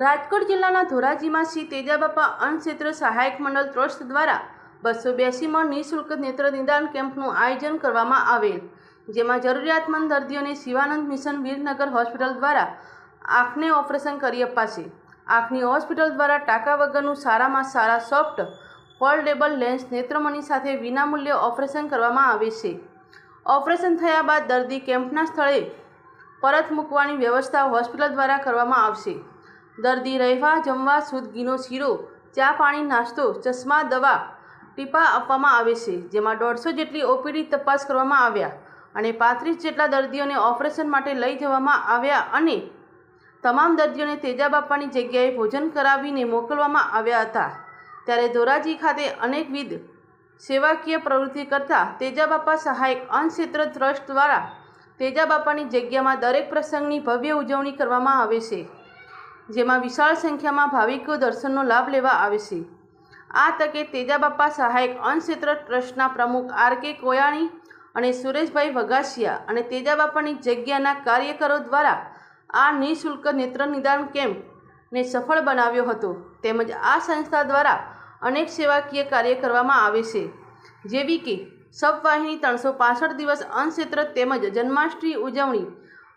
રાજકોટ જિલ્લાના ધોરાજીમાં શ્રી તેજાબાપા અન્નક્ષેત્ર સહાયક મંડળ ટ્રસ્ટ દ્વારા બસો બ્યાસીમાં નિઃશુલ્ક નેત્ર નિદાન કેમ્પનું આયોજન કરવામાં આવેલ, જેમાં જરૂરિયાતમંદ દર્દીઓને શિવાનંદ મિશન વીરનગર હોસ્પિટલ દ્વારા આંખને ઓપરેશન કરી અપાશે. આંખની હોસ્પિટલ દ્વારા ટાંકા વગરનું સારામાં સારા સોફ્ટ, ફોલ્ડેબલ લેન્સ નેત્રમણી સાથે વિનામૂલ્યે ઓપરેશન કરવામાં આવે છે. ઓપરેશન થયા બાદ દર્દી કેમ્પના સ્થળે પરત મૂકવાની વ્યવસ્થા હોસ્પિટલ દ્વારા કરવામાં આવશે. દર્દી રહેવા, જમવા ઘીનો શીરો, ચા પાણી, નાસ્તો, ચશ્મા, દવા, ટીપા આપવામાં આવે છે, જેમાં દોઢસો જેટલી ઓપીડી તપાસ કરવામાં આવ્યા અને પાંત્રીસ જેટલા દર્દીઓને ઓપરેશન માટે લઈ જવામાં આવ્યા અને તમામ દર્દીઓને તેજાબાપાની જગ્યાએ ભોજન કરાવીને મોકલવામાં આવ્યા હતા. ત્યારે ધોરાજી ખાતે અનેકવિધ સેવાકીય પ્રવૃત્તિ કરતા તેજાબાપા સહાયક અન્નક્ષેત્ર ટ્રસ્ટ દ્વારા તેજાબાપાની જગ્યામાં દરેક પ્રસંગની ભવ્ય ઉજવણી કરવામાં આવે છે. જેમાં વિશાળ સંખ્યામાં ભાવિકો દર્શનનો લાભ લેવા આવે છે. આ તકે તેજાબાપા સહાયક અન્નક્ષેત્ર ટ્રસ્ટના પ્રમુખ આર કે કોયાણી અને સુરેશભાઈ વઘાસિયા અને તેજાબાપાની જગ્યાના કાર્યકરો દ્વારા આ નિઃશુલ્ક નેત્ર નિદાન કેમ્પને સફળ બનાવ્યો હતો. તેમજ આ સંસ્થા દ્વારા અનેક સેવાકીય કાર્ય કરવામાં આવે છે. જેવી કે સબવાહિની ત્રણસો પાસઠ દિવસ અન્નક્ષેત્ર તેમજ જન્માષ્ટમી ઉજવણી,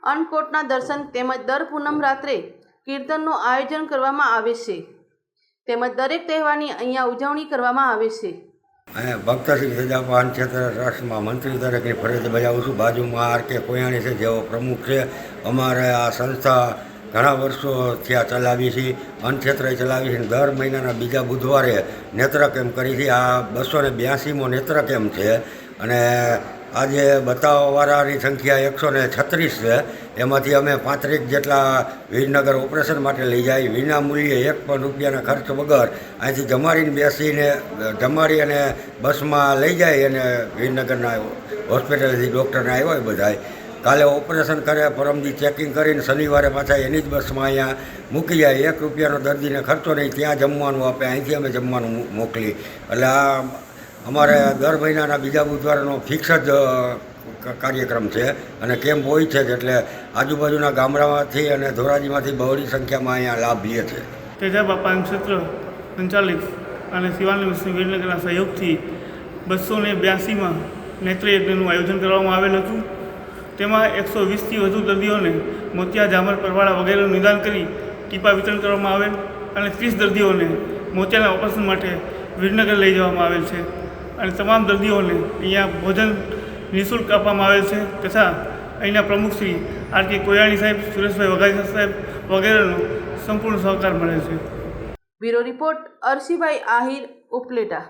અન્નકોટના દર્શન તેમજ દર પૂનમ રાત્રે કીર્તનનું આયોજન કરવામાં આવે છે. તેમજ દરેક તહેવારની અહીંયા ઉજવણી કરવામાં આવે છે. અહીંયા ભક્તસિંહ સજાપાન ક્ષેત્ર ટ્રસ્ટમાં મંત્રી તરીકે ફરજ બજાવું છું. બાજુમાં આર કે કોયાણી છે, જેઓ પ્રમુખ છે. અમારે આ સંસ્થા ઘણા વર્ષો થયા ચલાવી છે. અન્નક્ષેત્રે ચલાવી છે. દર મહિનાના બીજા બુધવારે નેત્ર કેમ્પ કરી છે? આ બસો ને બ્યાસીમો નેત્ર કેમ્પ છે? અને આજે બતાવવાવાળાની સંખ્યા એકસો ને છત્રીસ છે. એમાંથી અમે પાંત્રીસ જેટલા વીરનગર ઓપરેશન માટે લઈ જાય. વિના મૂલ્યે એક પણ રૂપિયાના ખર્ચ વગર અહીંથી જમાડીને બેસીને, જમાડી અને બસમાં લઈ જાય અને વીરનગરના હોસ્પિટલથી ડૉક્ટરને આવ્યા હોય બધાય. કાલે ઓપરેશન કરે પરમદી ચેકિંગ કરીને શનિવારે પાછા એની જ બસમાં અહીંયા મૂકી જાય. એક રૂપિયાનો દર્દીને ખર્ચો નહીં, ત્યાં જમવાનું આપે, અહીંથી અમે જમવાનું મોકલી એટલે આ અમારે દર મહિનાના બીજા બુધવારનો ફિક્સ જ કાર્યક્રમ છે અને કેમ્પ હોય છે જ એટલે આજુબાજુના ગામડામાંથી અને ધોરાજીમાંથી બહોળી સંખ્યામાં અહીંયા લાભ લે છે. તેજા બાપા ક્ષેત્ર સંચાલિત અને શિવાલય વિષ્ણુ વિરનગરના સહયોગથી બસો ને બ્યાસીમાં નેત્રયજ્ઞનું આયોજન કરવામાં આવેલ હતું. તેમાં એકસો વીસથી વધુ દર્દીઓને મોતિયા ઝામર પરવાળા વગેરેનું નિદાન કરી ટીપા વિતરણ કરવામાં આવેલ અને ત્રીસ દર્દીઓને મોતિયાના ઓપરેશન માટે વીરનગર લઈ જવામાં આવેલ છે. અને તમામ દર્દીઓને અહીંયા ભોજન નિઃશુલ્ક આપવામાં આવેલ છે તથા અહીંના પ્રમુખ શ્રી આર કે કોયાણી સાહેબ, સુરેશભાઈ વઘાઈ સાહેબ વગેરેનો સંપૂર્ણ સહકાર મળે છે. Bureau report Arshibhai Ahir Upleta.